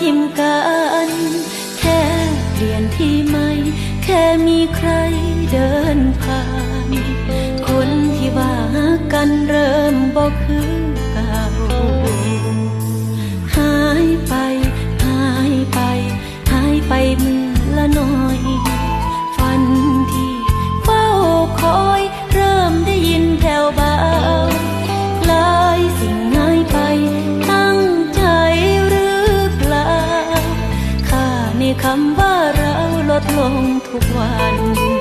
ทิมกัน แค่เปลี่ยนที่ไม่ แค่มีใครเดินผ่าน คนที่ว่ากันเริ่มบอกคือเก่าหายไป หายไป หายไปเมื่อ งทุกวัน